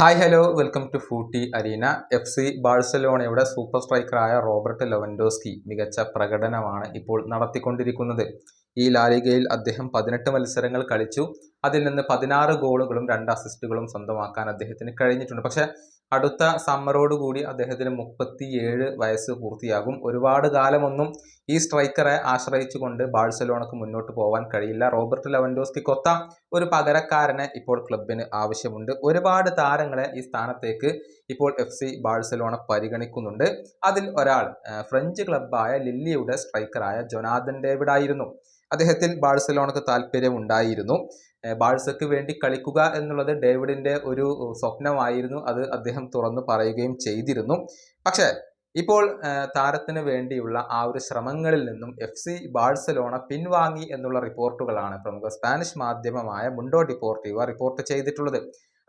Hi hello. Welcome to Footy Arena. F C ബാഴ്സലോണയുടെ super സ്ട്രൈക്കറായ Robert Lewandowski മികച്ച പ്രകടനമാണ് ഇപ്പോൾ നടത്തിക്കൊണ്ടിരിക്കുന്നത്. ഈ ലാലികയിൽ അദ്ദേഹം പതിനെട്ട് മത്സരങ്ങൾ കളിച്ചു. അതിൽ നിന്ന് പതിനാറ് ഗോളുകളും രണ്ട് അസിസ്റ്റുകളും സ്വന്തമാക്കാൻ അദ്ദേഹത്തിന് കഴിഞ്ഞിട്ടുണ്ട്. പക്ഷേ അടുത്ത സമ്മറോടുകൂടി അദ്ദേഹത്തിന് മുപ്പത്തിയേഴ് വയസ്സ് പൂർത്തിയാകും. ഒരുപാട് കാലമൊന്നും ഈ സ്ട്രൈക്കറെ ആശ്രയിച്ചുകൊണ്ട് ബാഴ്സലോണക്ക് മുന്നോട്ട് പോകാൻ കഴിയില്ല. റോബർട്ട് ലെവൻഡോസ്കി കൊത്ത ഒരു പകരക്കാരനെ ഇപ്പോൾ ക്ലബിന് ആവശ്യമുണ്ട്. ഒരുപാട് താരങ്ങളെ ഈ സ്ഥാനത്തേക്ക് ഇപ്പോൾ എഫ് സി ബാഴ്സലോണ പരിഗണിക്കുന്നുണ്ട്. അതിൽ ഒരാൾ ഫ്രഞ്ച് ക്ലബ്ബായ ലില്ലിയുടെ സ്ട്രൈക്കറായ ജൊനാദൻ ഡേവിഡ് ആയിരുന്നു അദ്ദേഹത്തിൽ ബാഴ്സലോണക്ക് താല്പര്യം ഉണ്ടായിരുന്നു ബാഴ്സക്ക് വേണ്ടി കളിക്കുക എന്നുള്ളത് ഡേവിഡിന്റെ ഒരു സ്വപ്നമായിരുന്നു. അത് അദ്ദേഹം തുറന്നു പറയുകയും ചെയ്തിരുന്നു. പക്ഷേ ഇപ്പോൾ താരത്തിന് വേണ്ടിയുള്ള ആ ഒരു ശ്രമങ്ങളിൽ നിന്നും എഫ് സി ബാഴ്സലോണ പിൻവാങ്ങി എന്നുള്ള റിപ്പോർട്ടുകളാണ് പ്രമുഖ സ്പാനിഷ് മാധ്യമമായ മുണ്ടോ ഡിപ്പോർട്ടീവ റിപ്പോർട്ട് ചെയ്തിട്ടുള്ളത്.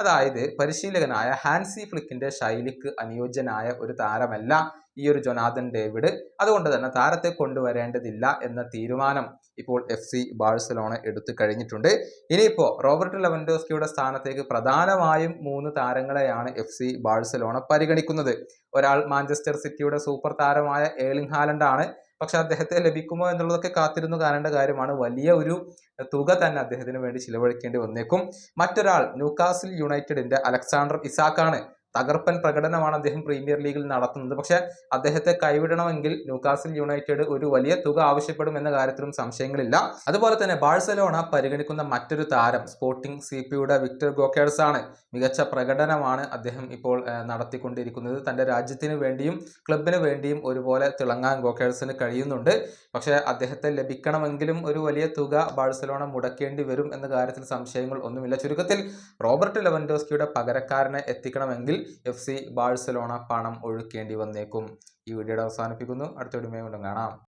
അതായത് പരിശീലകനായ ഹാൻസി ഫ്ലിക്കിന്റെ ശൈലിക്ക് അനുയോജ്യനായ ഒരു താരമല്ല ഈ ഒരു ജൊനാഥൻ ഡേവിഡ്. അതുകൊണ്ട് തന്നെ താരത്തെ കൊണ്ടുവരേണ്ടതില്ല എന്ന തീരുമാനം ഇപ്പോൾ എഫ് സി ബാഴ്സലോണ എടുത്തു കഴിഞ്ഞിട്ടുണ്ട്. ഇനിയിപ്പോൾ റോബർട്ട് ലെവൻഡോസ്കിയുടെ സ്ഥാനത്തേക്ക് പ്രധാനമായും മൂന്ന് താരങ്ങളെയാണ് എഫ് സി ബാഴ്സലോണ പരിഗണിക്കുന്നത്. ഒരാൾ മാഞ്ചസ്റ്റർ സിറ്റിയുടെ സൂപ്പർ താരമായ ഏളിംഗ് ഹാലൻഡാണ്. പക്ഷെ അദ്ദേഹത്തെ ലഭിക്കുമോ എന്നുള്ളതൊക്കെ കാത്തിരുന്നു കാണേണ്ട കാര്യമാണ്. വലിയ ഒരു തുക തന്നെ അദ്ദേഹത്തിന് വേണ്ടി ചിലവഴിക്കേണ്ടി വന്നേക്കും. മറ്റൊരാൾ ന്യൂകാസിൽ യുണൈറ്റഡിന്റെ അലക്സാണ്ടർ ഇസാക്കാണ്. തകർപ്പൻ പ്രകടനമാണ് അദ്ദേഹം പ്രീമിയർ ലീഗിൽ നടത്തുന്നത്. പക്ഷെ അദ്ദേഹത്തെ കൈവിടണമെങ്കിൽ ന്യൂകാസിൽ യുണൈറ്റഡ് ഒരു വലിയ തുക ആവശ്യപ്പെടും എന്ന കാര്യത്തിലും സംശയങ്ങളില്ല. അതുപോലെ തന്നെ ബാഴ്സലോണ പരിഗണിക്കുന്ന മറ്റൊരു താരം സ്പോർട്ടിംഗ് സി പിയുടെ വിക്ടർ ഗോക്കേഴ്സ് ആണ് മികച്ച പ്രകടനമാണ് അദ്ദേഹം ഇപ്പോൾ നടത്തിക്കൊണ്ടിരിക്കുന്നത്. തന്റെ രാജ്യത്തിന് വേണ്ടിയും ക്ലബിന് വേണ്ടിയും ഒരുപോലെ തിളങ്ങാൻ ഗോക്കേഴ്സിന് കഴിയുന്നുണ്ട്. പക്ഷേ അദ്ദേഹത്തെ ലഭിക്കണമെങ്കിലും ഒരു വലിയ തുക ബാഴ്സലോണ മുടക്കേണ്ടി വരും എന്ന കാര്യത്തിൽ സംശയങ്ങൾ ഒന്നുമില്ല. ചുരുക്കത്തിൽ റോബർട്ട് ലെവൻഡോസ്കിയുടെ പകരക്കാരനെ എത്തിക്കണമെങ്കിൽ എഫ് സി ബാഴ്സലോണ പണം ഒഴുക്കേണ്ടി വന്നേക്കും. ഈ വീഡിയോയുടെ അവസാനിപ്പിക്കുന്നു. അടുത്ത വീഡിയോ കാണാം.